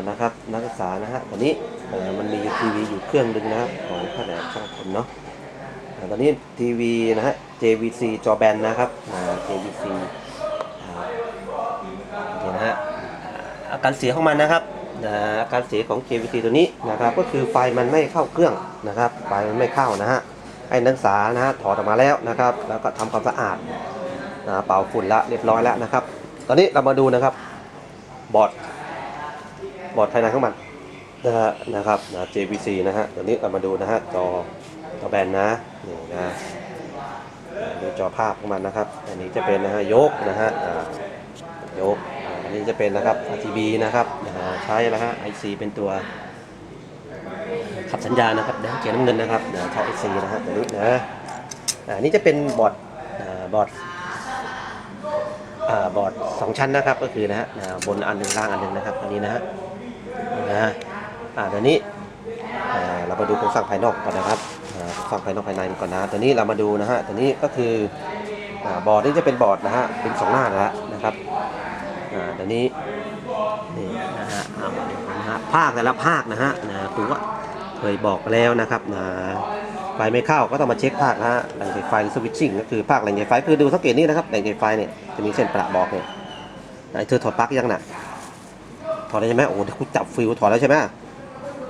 นะครับนักศึกษานะฮะตอนนี้มันมีทีวีอยู่เครื่องหนึ่งนะครับของแผนกช่างกลเนาะตอนนี้ทีวีนะฮะ JVC จอแบนนะครับ JVC อ่านี่นะฮะอาการเสียของมันนะครับอาการเสียของ JVC ตัวนี้นะครับ ก็คือไฟมันไม่เข้าเครื่องนะครับ ไฟมันไม่เข้านะฮะให้นักศึกษานะฮะถอดออกมาแล้วนะครับ แล้วก็ทำความสะอาดนะเป่าฝุ่นละเรียบร้อยแล้วนะครับ ตอนนี้เรามาดูนะครับบอร์ด บอร์ดภายในของมันนะฮะนะครับนะ JVC นะฮะตัวนี้เรามาดูนะฮะจอจอแบนนะนี่นะดูจอภาพของมันนะครับ อันนี้จะเป็นนะฮะยกนะฮะยกอันนี้จะเป็นนะครับ RGB นะครับใช้นะฮะ IC เป็นตัวขับสัญญาณนะครับแดงเขียวน้ำเงินนะครับใช้ IC นะฮะตัวนี้นะอ่านี่จะเป็นบอร์ดบอร์ดบอร์ดสองชั้นนะครับก็คือนะฮะบนอันหนึ่งล่างอันหนึ่งนะครับอันนี้นะฮะ นะฮะอ่าเดี๋ยวนี้อ่าเรามาดูโครงสร้างภายนอกก่อนนะครับโครงสร้างภายนอกภายในก่อนนะตัวนี้เรามาดูนะฮะตัวนี้ก็คืออบอร์ดนี่จะเป็นบอร์ดนะฮะเป็นสองหน้านะฮะนะครับอ่าเดี๋ยวนี้นี่นะฮะเอามาดูนะฮะภาคแต่ละภาคนะฮะนะครูว่าเคยบอกแล้วนะครับนะไฟไม่เข้าก็ต้องมาเช็คภาคนะฮะแหล่งไฟไฟสวิตชิ่งก็คือภาคแหล่งไฟคือดูสังเกตนี่นะครับแหล่งไฟเนี่ยจะมีเส้นประบอกเนี่ยไอ้เธอถอดปลั๊กยังน่ะ ถอดได้ใช่ไหมโอ้โหคุณจับฟิวถอดแล้วใช่ไหม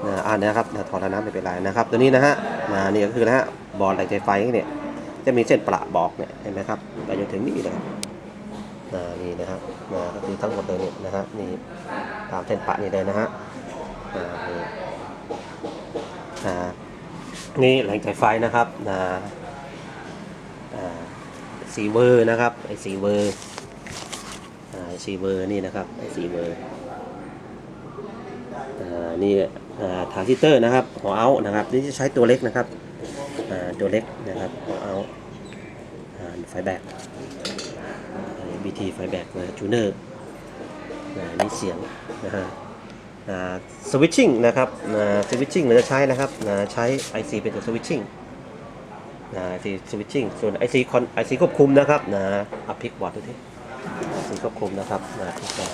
นะอ่าเนี่ยครับนะถอดแล้วนะไม่เป็นไรนะครับ ตัวนี้นะฮะนะนี่ก็คือนะฮะบอลแหล่งไฟเนี่ยจะมีเส้นประบอกเนี่ยเห็นไหมครับไปจนถึงนี่เลยนะนี่นะฮะนะก็คือทั้งหมดเลยเนี่ยนะฮะนี่ตามเส้นประนี่เลยนะฮะอ่านี่อ่านี่แหล่งจ่ายไฟนะครับนะสีเวอร์นะครับไอสีเวอร์ไอ่าสีเวอร์นี่นะครับไอสีเวอร์ นี่อ่ารานซิเตอร์นะครับหัวเอานะครับนี่จะใช้ตัวเล็กนะครับตัวเล็กนะครับหัวเอาท์อ่าไฟแบกบีทีไฟแบกนะจูเนอร์นี่เสียงนะฮะสวิตชิ่งนะครับสวิตชิ่งเราจะใช้นะครับใช้ IC เป็นตัวสวิตชิ่งนะ IC สวิตชิ่งส่วน IC คอน IC ควบคุมนะครับนะอัพพิกบอร์ดดูที่ IC ควบคุมนะครับนะที่จะ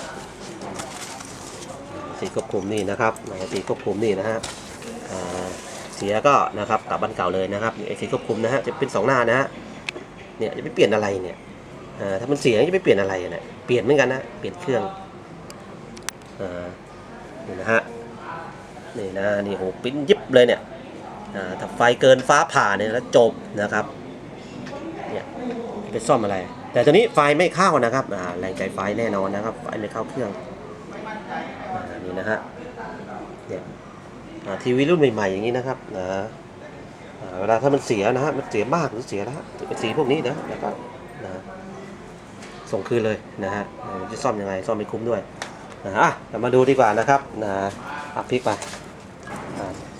IC ควบคุมนี่นะครับนะ IC ควบคุมนี่นะฮะเสียก็นะครับกลับบ้านเก่าเลยนะครับนี่ IC ควบคุมนะฮะจะเป็นสองหน้านะฮะเนี่ยจะไปเปลี่ยนอะไรเนี่ยถ้ามันเสียจะไปเปลี่ยนอะไรเนี่ยเปลี่ยนเหมือนกันนะเปลี่ยนเครื่องอนี่นะฮะนี่นะนี่โหปิ้นยิบเลยเนี่ยถ้าไฟเกินฟ้าผ่าเนี่ยแล้วจบนะครับเนี่ยไปซ่อมอะไร แต่ตอนนี้ไฟไม่เข้านะครับแรงใจไฟแน่นอนนะครับไฟไม่เข้าเครื่อง นะฮะเนี่ยทีวีรุ่นใหม่ๆอย่างนี้นะครับนะเวลาถ้ามันเสียนะฮะมันเสียมากหรือเสียแล้วเป็นสีพวกนี้นะแล้วก็นะส่งคืนเลยนะฮะจะซ่อมยังไงซ่อมไม่คุ้มด้วยนะอะมาดูดีกว่านะครับนะอัพพลิกไป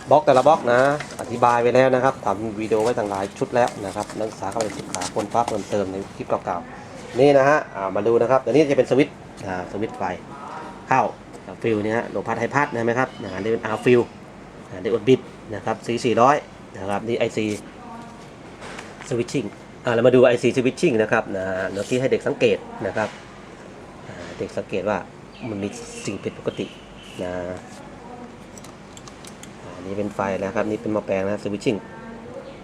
บล็อกแต่ละบล็อกนะ อธิบายไปแล้วนะครับทำวิดีโอไว้ต่างหลายชุดแล้วนะครับนักศึกษาเข้าไปศึกษาคนฟ้าเพิ่มเติมในคลิปเก่าๆนี่นะฮะอ่ามาดูนะครับตัวนี้จะเป็นสวิตช์สวิตช์ไฟเข้า ฟิลเนี่ยฮะโลพัดไฮพัดนะไหมครับนะนี่เป็นอาร์ฟิลได้อดบิดนะครับสี400นะครับนี่ไอซีสวิตชิ่งอ่าเรามาดู IC switching นะครับนะเดี๋ยวที่ให้เด็กสังเกตนะครับเด็กสังเกตว่ามันมีสิ่งผิดปกตินะอันนี้เป็นไฟนะครับนี่เป็นหมาแปลงนะสวิตชิ่ง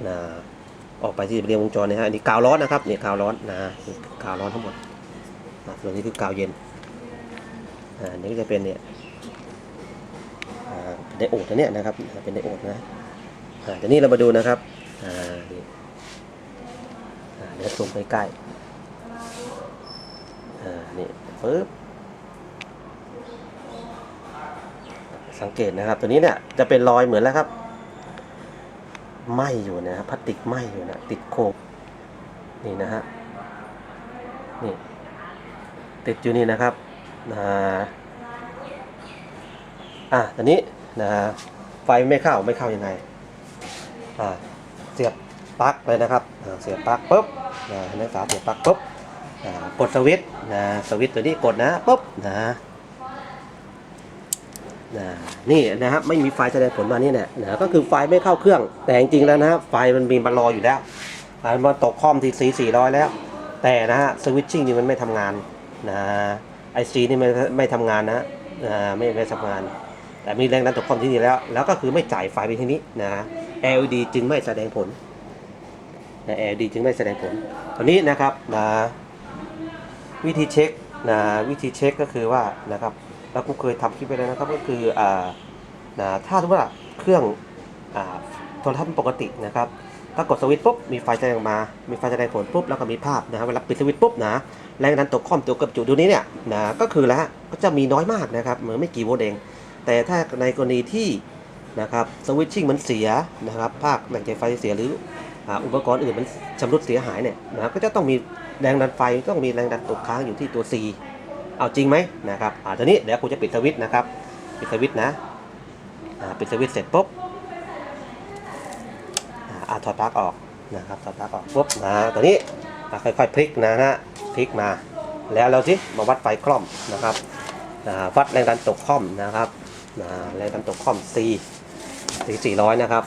นะออกไปที่เรียงวงจรนะฮะอันนี้กาวร้อนนะครับนี่กาวร้อนนะกาวร้อนทั้งหมดนะส่วนนี้คือกาวเย็น อ่าอันนี้ก็จะเป็นเนี่ยอ่าเป็นไดโอดนะเนี่ยนะครับ เป็นไดโอดนะอ่าเดี๋ยวนี้เรามาดูนะครับอ่านี่อ่าเดี๋ยวซูมใกล้ๆอ่านี่ปึ๊บสังเกตนะครับ ตัวนี้เนี่ยจะเป็นรอยเหมือนแล้วครับไหมอยู่นะครับพลาสติกไหมอยู่นะติดโคบนี่นะฮะนี่ติดอยู่นี่นะครับ นะอะตอนนี้นะไฟไม่เข้าไม่เข้ายังไงอ่าเสียบปลั๊กเลยนะครับเสียบปลั๊กปุ๊บนะนักศึกษาเสียบปลั๊กปุ๊บอ่ากดสวิตช์นะสวิตช์ตัวนี้กดนะปุ๊บนะนะนี่นะครับไม่มีไฟแสดงผลมานี่เนี่ยนะก็คือไฟไม่เข้าเครื่อง แต่จริงๆแล้วนะฮะไฟมันมีมารออยู่แล้วมันตกคอมทีสีสี่ร้อยแล้ว แต่นะฮะสวิตชิ่งนี่มันไม่ทำงานนะ ไอซีนี่ไม่ไม่ทำงานนะอ่าไม่ไม่ทำงาน แต่มีแรงดันตกคอมที่นี่แล้ว แล้วก็คือไม่จ่ายไฟไปที่นี้นะ LED จึงไม่แสดงผลนะ LED จึงไม่แสดงผลตอนนี้นะครับนะวิธีเช็คนะวิธีเช็คก็คือว่านะครับแล้วกูเคยทำคลิปไปแล้วนะครับก็คืออ่านะถ้าสมมติว่าเครื่องอ่าโทรทัศน์ปกตินะครับ ถ้ากดสวิตช์ปุ๊บมีไฟแสดงมา มีไฟแสดงผลปุ๊บแล้วก็มีภาพนะเวลาปิดสวิตช์ปุ๊บนะแรงดันตกคอมตัวกับจุดดูนี้เนี่ยนะก็คือแล้วก็จะมีน้อยมากนะครับเหมือนไม่กี่โวลต์เอง แต่ถ้าในกรณีที่นะครับสวิตชิ่งมันเสียนะครับภาคแหล่งจ่ายไฟเสียหรืออุปกรณ์อื่นมันชำรุดเสียหายเนี่ยนะก็จะต้องมีแรงดันไฟต้องมีแรงดันตกค้างอยู่ที่ตัว C เอาจริงไหมนะครับอ่าตอนนี้เดี๋ยวครูจะปิดสวิตช์นะครับปิดสวิตช์นะปิดสวิตช์เสร็จปุ๊บ อ่าเอาถอดปลั๊กออกนะครับถอดปลั๊กออกปุ๊บนะตอนนี้ค่อยๆพลิกนะฮะพลิกมา แล้วเราสิมาวัดไฟคล่อมนะครับวัดแรงดันตกคล่อมนะครับนะแรงดันตกคล่อม C สี400 นะครับ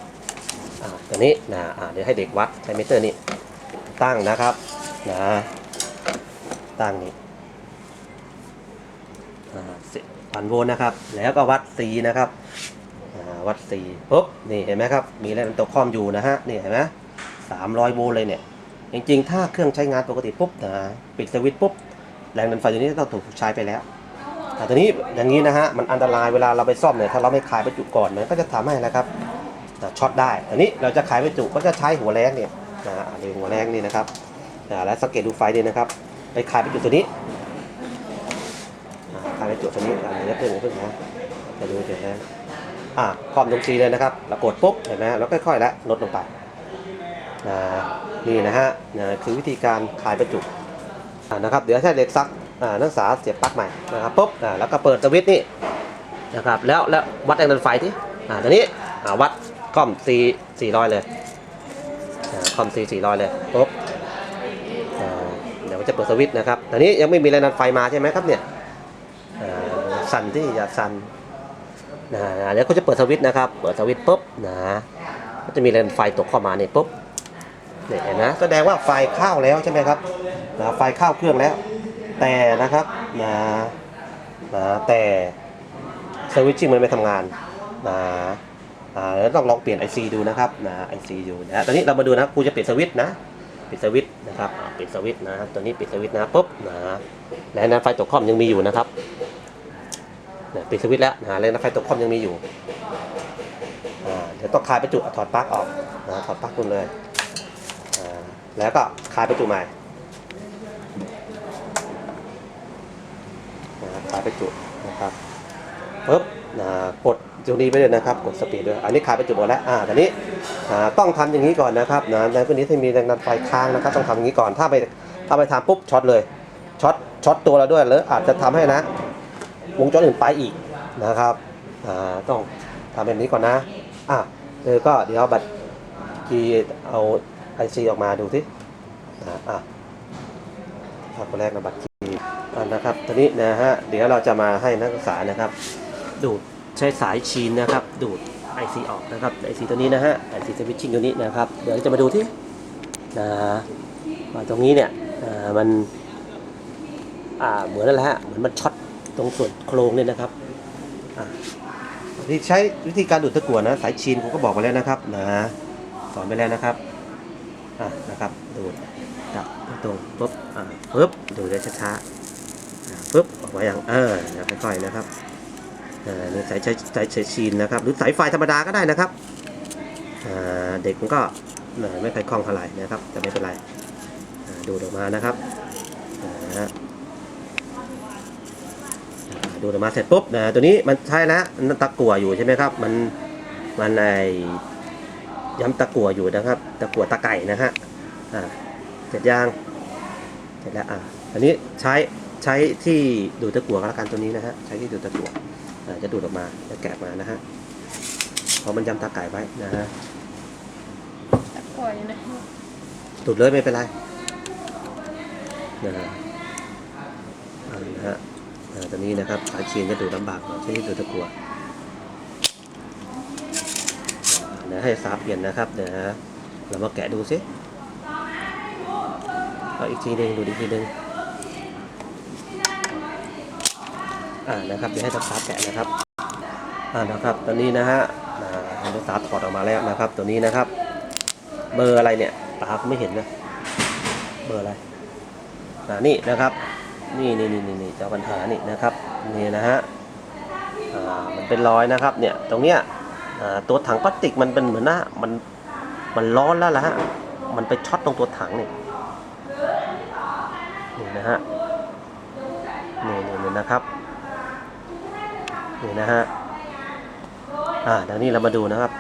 อ่าตัวนี้นะอ่าเดี๋ยวให้เด็กวัดใช้มิเตอร์นี่ตั้งนะครับนะตั้งนี่พันโวลต์นะครับ แล้วก็วัด C นะครับ วัด C ปุ๊บนี่เห็นไหมครับ มีแรงดันตกคอมอยู่นะฮะนี่เห็นไหม300โวลต์เลยเนี่ย จริงๆ ถ้าเครื่องใช้งานปกติปุ๊บนะปิดสวิตช์ปุ๊บแรงดันไฟตัวนี้ต้องถูกใช้ไปแล้วอ่าทีนี้อย่างนี้นะฮะมันอันตรายเวลาเราไปซ่อมเนี่ยถ้าเราไม่คายประจุก่อนมันก็จะทำให้นะครับช็อตได้อันนี้เราจะคายประจุก็จะใช้หัวแรงเนี่ยนะอันนี้หัวแรงนี่นะครับแล้วสังเกตดูไฟดีนะครับ ไปคายประจุตัวนี้อ่าคายประจุตัวนี้อ่าเดี๋ยวเพิ่งเพิ่งนะจะดูเดี๋ยวนะ อ่าความตรงซีเลยนะครับเรากดปุ๊บเห็นไหมแล้วค่อยๆแล้วลดลงไปอ่านี่นะฮะนะคือวิธีการคลายประจุอ่านะครับ เดี๋ยวใช้เหล็กซักอ่านักศึกษาเสียบปลั๊กใหม่นะครับปุ๊บอ่าแล้วก็เปิดสวิตช์นี่นะครับแล้วแล้ววัดแรงดันไฟที่อ่าตอนนี้อ่าวัดคอม C 400เลยอ่าคอม C 400เลยปุ๊บอ่าเดี๋ยวจะเปิดสวิตช์นะครับตอนนี้ยังไม่มีแรงดันไฟมาใช่ไหมครับเนี่ยอ่าสั่นที่อย่าสั่น นะเดี๋ยวเขาจะเปิดสวิตช์นะครับ เปิดสวิตช์ปุ๊บนะก็จะมีแรนไฟตกเข้ามาเนี่ยปุ๊บเนี่ยเห็นะแสดงว่าไฟเข้าแล้วใช่ไหมครับนะไฟเข้าเครื่องแล้ว แต่นะครับนะนะแต่สวิตชิ่งมันไม่ทำงานนะแล้วต้องลองเปลี่ยน IC ดูนะครับนะ IC ดูนะตอนนี้เรามาดูนะครูจะปิดสวิตช์นะปิดสวิตช์นะครับปิดสวิตช์นะตัวนี้ปิดสวิตช์นะปุ๊บนะแรงดันไฟตกคอมยังมีอยู่นะครับ นี่ยปิดสวิตช์แล้วนะแรงดันไฟตกคอมยังมีอยู่เดี๋ยวต้องคลายประจุอ่ถอดปลั๊กออกนะถอดปลั๊กคุณเลย แล้วก็คลายประจุใหม่นะครับขายประจุนะครับปึ๊บนะกดตรงนี้ไปเลยนะครับ กดสปีดด้วย อันนี้ขายประจุหมดแล้ว อ่าตอนนี้ต้องทำอย่างนี้ก่อนนะครับนะในตัวนี้ถ้ามีแรงดันไฟค้างนะครับ ต้องทำอย่างนี้ก่อน ถ้าไปถ้าไปทำปุ๊บช็อตเลย ช็อต ช็อตตัวเราด้วยแล้วอาจจะทำให้นะ วงจรอื่นไปอีกนะครับอ่าต้องทำแบบนี้ก่อนนะอะเออก็เดี๋ยวบัตรคีเอาไอซีออกมาดูสิอ่อะภาพคนแรกนะบัตรคีนะครับตอนนี้นะฮะเดี๋ยวเราจะมาให้นักศึกษานะครับ ดูดใช้สายชีนนะครับ ดูด IC ออกนะครับ IC ตัวนี้นะฮะ IC switching ตัวนี้นะครับ เดี๋ยวจะมาดูที่นะตรงนี้เนี่ยมันอ่าเหมือนนั่นแหละฮะเหมือนมันช็อต ตรงส่วนโครงเนี่ยนะครับอ่าที่ใช้วิธีการดูดตะกั่วนะ สายชีนผมก็บอกไปแล้วนะครับนะสอนไปแล้วนะครับอะนะครับดูดจับตรงปุ๊บอ่าปุ๊บดูดได้ช้าๆอ่าปึ๊บออกมาอย่างเออค่อยๆนะครับอ่านี่สายใช้สายใช้ชีนนะครับ หรือสายไฟธรรมดาก็ได้นะครับอ่าเด็กมันก็เอ่อไม่ค่อยคล่องเท่าไหร่นะครับแต่ไม่เป็นไรดูดออกมานะครับอ่า ดูดออกมาเสร็จปุ๊บนะตัวนี้มันใช่แล้วมันตะกั่วอยู่ใช่ไหมครับ มันมันไอย้ำตะกั่วอยู่นะครับ ตะกั่วตะไก่นะฮะอ่าเสร็จยังเสร็จแล้วอ่าอันนี้ใช้ใช้ที่ดูดตะกั่วก็แล้วกันตัวนี้นะฮะใช้ที่ดูดตะกั่วอ่าจะดูดออกมาจะแกะมานะฮะเพราะมันย้ำตะไก่ไว้นะฮะปล่อยนะดูดเลยไม่เป็นไรนะฮะอ่านะฮะอ่า ตัวนี้นะครับสายชีนจะดูลำบากหน่อยใช้ที่ดูตะกัวเดี๋ยวให้สาเปลี่ยนนะครับเดี๋ยวนะเรามาแกะดูสิเอาอีกทีหนึ่งดูอีกทีหนึ่งอ่านะครับเดี๋ยวให้ทักษาแกะนะครับอ่านะครับตอนนี้นะฮะอ่าให้ทักษาถอดออกมาแล้วนะครับ ตัวนี้นะครับ เบอร์อะไรเนี่ยตาไม่เห็นนะเบอร์อะไรอ่านี่นะครับ นี่นี่นี่นี่นี่เจ้าปัญหานี่นะครับนี่นะฮะอ่ามันเป็นรอยนะครับเนี่ยตรงเนี้ยอ่าตัวถังพลาสติกมันเป็นเหมือนนะมันมันร้อนแล้วล่ะฮะมันไปช็อตตรงตัวถังนี่นี่นะฮะนี่นี่นี่นะครับนี่นะฮะอ่าเดี๋ยวนี้เรามาดูนะครับ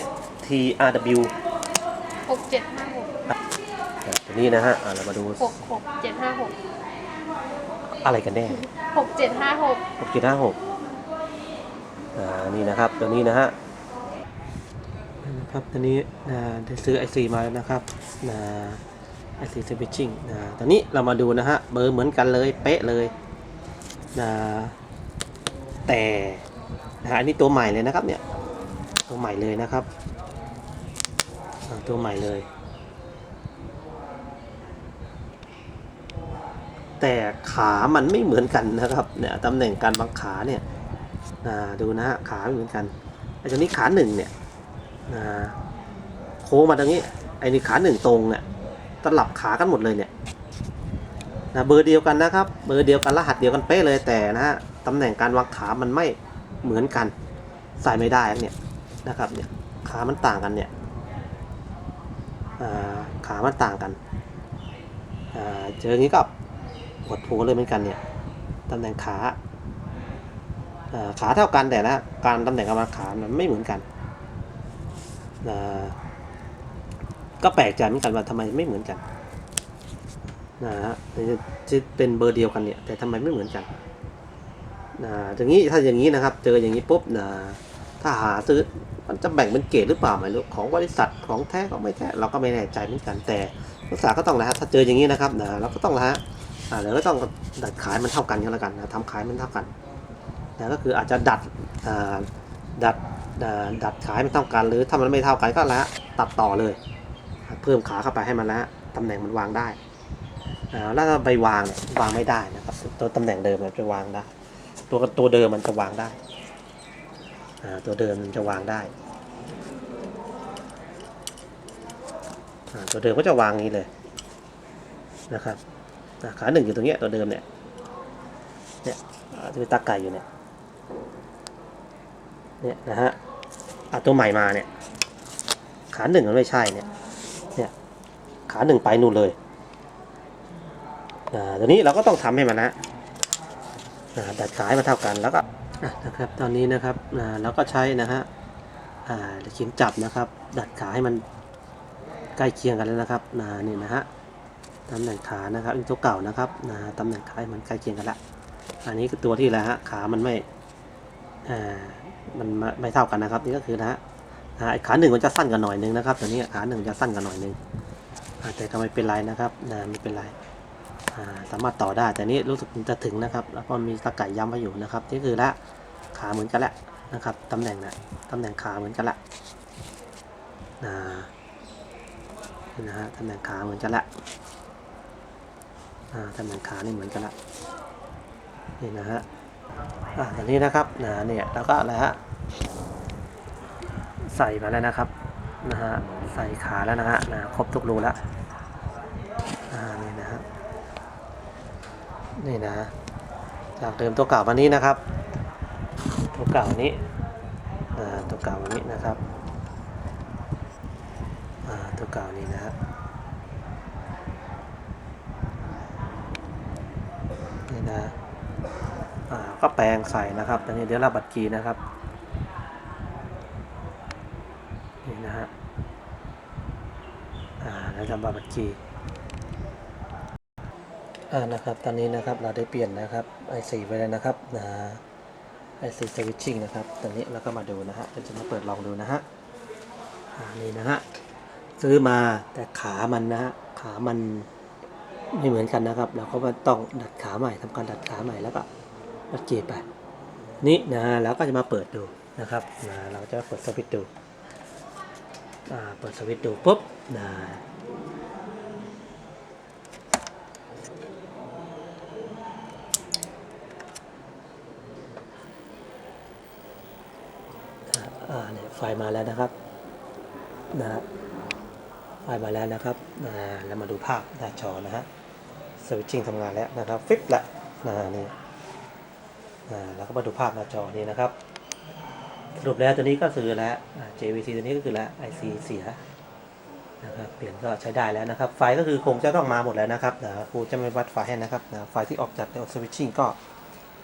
S T R W หกเจ็ดห้าหกอะตัวนี้นะฮะอ่าเรามาดูหกหกเจ็ดห้าหก อะไรกันแน่หกเจ็ดห้าหกหกจุดห้าหกอ่านี่นะครับตัวนี้นะฮะนะครับตัวนี้นะได้ซื้อ IC มาแล้วนะครับนะ IC Switching นะตอนนี้เรามาดูนะฮะ เบอร์เหมือนกันเลย เป๊ะเลยนะแต่นะฮะอันนี้ตัวใหม่เลยนะครับเนี่ย ตัวใหม่เลยนะครับอ่าตัวใหม่เลย แต่ขามันไม่เหมือนกันนะครับเนี่ยตำแหน่งการวางขาเนี่ยดูนะฮะขาไม่เหมือนกันไอ้ตัวนี้ขาหนึ่งเนี่ยโค้งมาตรงนี้ไอ้นี่ขาหนึ่งตรงเนี่ยตลับขากันหมดเลยเนี่ยนะเบอร์เดียวกันนะครับเบอร์เดียวกันรหัสเดียวกันเป๊ะเลยแต่นะฮะตำแหน่งการวางขามันไม่เหมือนกันใส่ไม่ได้เนี่ยนะครับเนี่ยขามันต่างกันเนี่ยขามันต่างกันเจออย่างนี้ก็ป วดหัวเลยเหมือนกันเนี่ยตำแหน่งขาขาเท่ากันแต่ละการตำแหน่งกำลังขามันไม่เหมือนกันก็แปลกใจเหมือนกันว่าทำไมไม่เหมือนกันนะฮะจะเป็นเบอร์เดียวกันเนี่ยแต่ทำไมไม่เหมือนกันนะอย่างนี้ถ้าอย่างนี้นะครับ เจออย่างนี้ปุ๊บนะถ้าหาซื้อมันจะแบ่งเป็นเกรดหรือเปล่าไม่รู้ของบริษัทของแท้ของไม่แท้เราก็ไม่แน่ใจเหมือนกันแต่นักษาก็ต้องนะฮะถ้าเจออย่างนี้นะครับนะเราก็ต้องนะฮะ อ่าแล้วก็ต้องดัดขายมันเท่ากันก็แล้วกันนะทำขายมันเท่ากันนะก็คืออาจจะดัดอ่าดัดอ่าดัดขายมันเท่ากัน หรือถ้ามันไม่เท่ากันก็ละตัดต่อเลย เพิ่มขาเข้าไปให้มันละตำแหน่งมันวางได้อ่าแล้วถ้าไปวางเนี่ยวางไม่ได้นะครับตัวตำแหน่งเดิมมันจะวางได้ตัวตัวเดิมมันจะวางได้อ่าตัวเดิมมันจะวางได้อ่าตัวเดิมก็จะวางนี้เลยนะครับ ขาหนึ่งอยู่ตรงเนี้ยตัวเดิมเนี่ยเนี่ยจะเป็นตาไก่อยู่เนี่ยเนี่ยนะฮะเอะตัวใหม่มาเนี่ยขาหนึ่งมันไม่ใช่เนี่ยเนี่ยขาหนึ่งไปนู่นเลยอ่าตัวนี้เราก็ต้องทำให้มันนะอ่าดัดขายมาเท่ากันแล้วก็อนะครับตอนนี้นะครับอ่าเราก็ใช้นะฮะอ่าเข็มจับนะครับ ดัดขาให้มันใกล้เคียงกันแล้วนะครับอ่านี่นะฮะ ตำแหน่งขานะครับอีกตัวเก่านะครับนะตำแหน่งขามันใกล้เคียงกันละอันนี้คือตัวที่แล้วฮะขามันไม่อ่ามันไม่ไม่เท่ากันนะครับ นี่ก็คือนะฮะไอขาหนึ่งมันจะสั้นกันหน่อยนึงนะครับตัวนี้ขาหนึ่งจะสั้นกันหน่อยนึงอ่าแต่ก็ไม่เป็นไรนะครับนะไม่เป็นไรอ่าสามารถต่อได้แต่นี้รู้สึกจะถึงนะครับ แล้วก็มีตะไก่ย้ำไว้อยู่นะครับนี่คือละขาเหมือนกันแหละนะครับตำแหน่งนะตำแหน่งขาเหมือนกันละนี่นะฮะตำแหน่งขาเหมือนกันละ อ่าตำแหน่งขานี่เหมือนกันละนี่นะฮะอ่าตอนนี้นะครับนะเนี่ยแล้วก็อะไรฮะใส่มาแล้วนะครับนะฮะใส่ขาแล้วนะฮะนะครบทุกรูแล้วอ่านี่นะฮะนี่นะจากเดิมตัวเก่ามานี้นะครับ ตัวเก่านี้อ่าตัวเก่ามานี้นะครับอ่าตัวเก่านี้นะฮะ นี่นะ อ่า ก็ แปลงใส่นะครับตอนนี้เดี๋ยวเราบัตรกีนะครับนี่นะฮะอ่าแล้วจำบัตรกีอ่านะครับตอนนี้นะครับเราได้เปลี่ยนนะครับไอซีไปแล้วนะครับนะไอซีสวิตชิ่งนะครับตอนนี้เราก็มาดูนะฮะเราจะมาเปิดลองดูนะฮะอ่านี่นะฮะซื้อมาแต่ขามันนะฮะขามันไม่เหมือนกันนะครับ เราก็มาต้องดัดขาใหม่ทำการดัดขาใหม่แล้วก็ โอเคไป นี่นะเราก็จะมาเปิดดูนะครับนะเราจะเปิดสวิตช์ดูอ่าเปิดสวิตช์ดูปุ๊บนะไฟมาแล้วนะครับนะไฟมาแล้วนะครับอ่แล้วมาดูภาพหน้าจอนะฮะสวิตชิ่งทำงานแล้วนะครับ ฟิปละนะนี่ แล้วก็มาดูภาพหน้าจอนี่นะครับ สรุปแล้วตัวนี้ก็คือแล้ว JVC ตัวนี้ก็คือแล้ว IC เสียนะครับเปลี่ยนก็ใช้ได้แล้วนะครับ ไฟก็คือคงจะต้องมาหมดแล้วนะครับนะครูจะไม่วัดไฟให้นะครับไฟที่ออกจากตัวสวิตชิ่งก็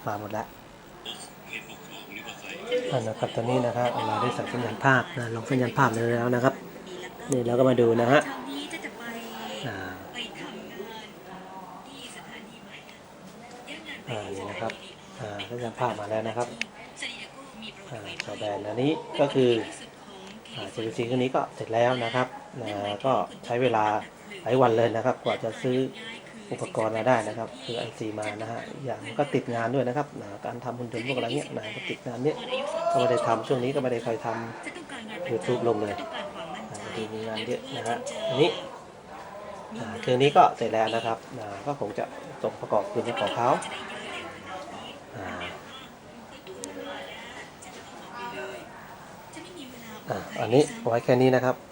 มาหมดแล้วนะครับตอนนี้นะครับเราได้ใส่สัญญาณภาพนะลองสัญญาณภาพเลยแล้วนะครับนี่เราก็มาดูนะฮะ เช้านี้จะจะไป อ่า ไปทำงานที่สถานีใหม่นะยังงานไป อ่า ที่ นี่ ส นะครับ ถานี อ่าสัญญาณภาพมาแล้วนะครับซาดิอาโกมีประวัอ่าติไว้จอแบนอันนี้ก็คืออ่า JVC เครื่องนี้ก็เสร็จแล้วนะครับนะก็ใช้เวลาหลายวันเลยนะครับ กว่าจะซื้ออุปกรณ์มาได้นะครับ คือ IC มานะฮะอย่างก็ติดงานด้วยนะครับนะการทำหุ่นยนต์พวกอะไรเงี้ยนะก็ติดงานเนี้ยก็ไม่ได้ทำช่วงนี้ก็ไม่ได้ค่อยทำจะต้องการงาน YouTube ลงเลยต้องการความมั่นใจอ่าดีมีงานเยอะนะฮะอันนี้อ่าเครื่องนี้ก็เสร็จแล้วนะครับนะก็คงจะส่งประกอบคืนให้ของเขาอ่า จะไม่มีเวลา อันนี้ไว้แค่นี้นะครับ